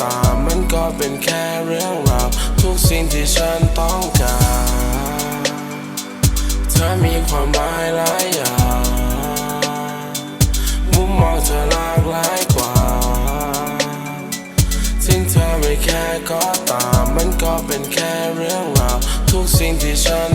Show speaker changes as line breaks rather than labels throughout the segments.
ตาม มันก็เป็นแค่เรื่องราวทุกสิ่งที่ฉันต้องการเธอมีความหมายหลายอย่างมุมมองเธอหลากหลายกว่าสิ่งเธอไม่แค่ก็ตาม มันก็เป็นแค่เรื่องราวทุกสิ่งที่ฉัน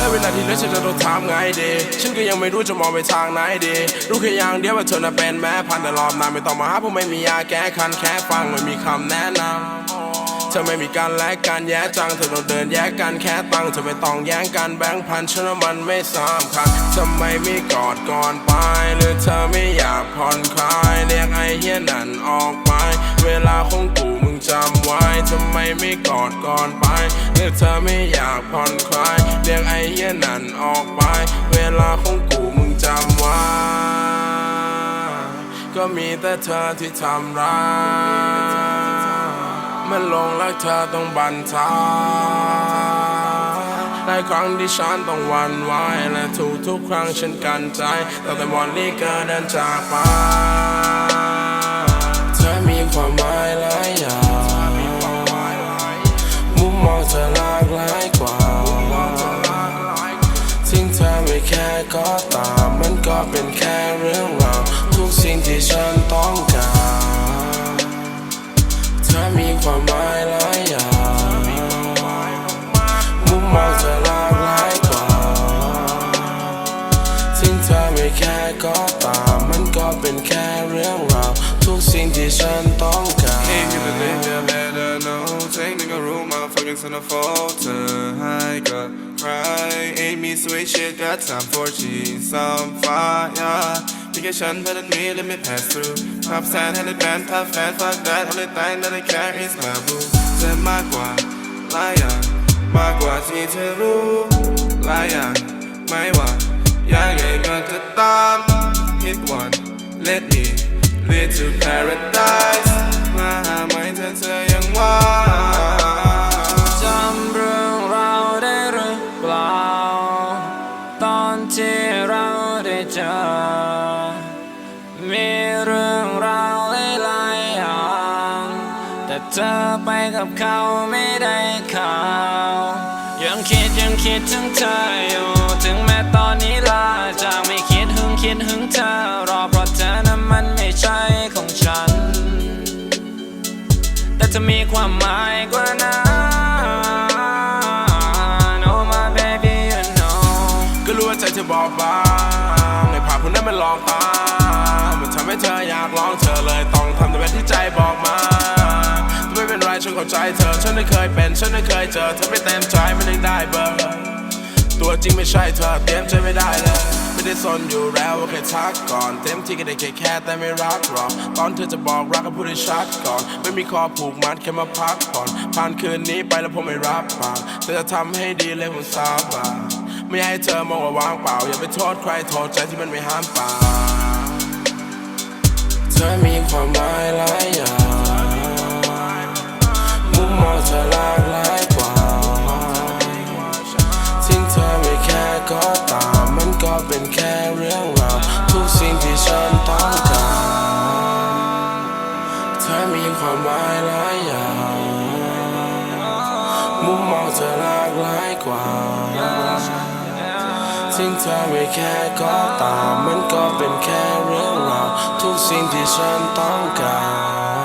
และเวลาที่เหลือฉันจะโดนถามไงดี ฉันก็ยังไม่รู้จะมองไปทางไหนดี รู้แค่อย่างเดียวว่าเธอน่ะเป็นแม่พันธุ์แต่รอบหน้าไม่ต้องมาหาผมไม่มียาแก้คันแค่ฟังไม่มีคำแนะนำเธอไม่มีการแลกกันแย่จังเธอต้องเดินแยกกันแค่ตังเธอไม่ต้องแย่งกันแบ่งพันฉันมันไม่สำคัญทำไมไม่กอดก่อนไป หรือเธอไม่อยากผ่อนคลายเรียกไอ้เหี้ยนั่นออกไป เวลาของกูมึงจำไว้ทำไมไม่กอดก่อนไปหรือเธอไม่อยากผ่อนคลาย นั่นออกไป เวลาของกูมึงจำไว้ ก็มีแต่เธอที่ทำร้ายมันหลงรักเธอต้องบันทายหลายครั้งที่ฉันต้องหวันไหวและทุกทุกครั้งฉันกันใจตั้งแต่วันนี้เกิดเดินจากไป
เธอมีความหมายหลา ก็ตามมันก็เป็นแค่เรื่องราวทุกสิ่งที่ฉันต้องการเธอมีความหมายหลายอย่างมุมมองเธอหลากหลายกว่าทิ้งเธอไม่แค่ก็ตาม
motherfucking son of falter. I got cry. Ain't me sweet shit, got time for cheese. Some fire. Vacation, but it me, let me pass through. Pop sign, had it band, pop fan, fuck that. Only thing that I care is my boo. Say my gua, lion. My gua, see to rule. Lion, my one. Young ain't got to stop. Hit one, let me lead to paradise.
ที่เราได้เจอ มีเรื่องราวหลายๆอย่าง แต่เธอไปกับเขาไม่ได้ข่าว ยังคิดยังคิดถึงเธออยู่ ถึงแม้ตอนนี้ลาจากไม่คิดหึงคิดหึงเธอ รอเพราะเธอนั้นมันไม่ใช่ของฉัน แต่จะมีความหมายกว่านั้น
ลอกตามันทำให้เธออยากลองเธอเลยต้องทำในแบบที่ใจบอกมาแต่ไม่เป็นไรฉันเข้าใจเธอ ฉันได้เคยเป็น ฉันได้เคยเจอ เธอไม่เต็มใจไม่ได้ได้เบอร์ ตัวจริงไม่ใช่เธอเตรียมใจไม่ได้เลย ไม่ได้สนอยู่แล้วว่าเคยทักก่อน เต็มที่ก็ได้แค่แค่แต่ไม่รักหรอก ตอนเธอจะบอกรักก็พูดให้ชัดก่อน ไม่มีคอผูกมัดแค่มาพักผ่อน ผ่านคืนนี้ไปแล้วผมไม่รับปากเธอจะทำให้ดีเลยผมสาบาน ไม่อยากให้เธอมองว่าวางเปล่า อย่าไปโทษใครโทษใจที่มันไม่ห้ามปาก
เธอมีความหมายหลายอย่างมุมมองเธอหลากหลายกว่าสิ่งเธอไม่แค่ก็ตามมันก็เป็นแค่เรื่องราวทุกสิ่งที่ฉันต้องการเธอมีความหมายหลายอย่างมุมมองเธอหลากหลายกว่า สิ่งเธอไม่แค่ก็ตามมันก็เป็นแค่เรื่องราวทุกสิ่งที่ฉันต้องการ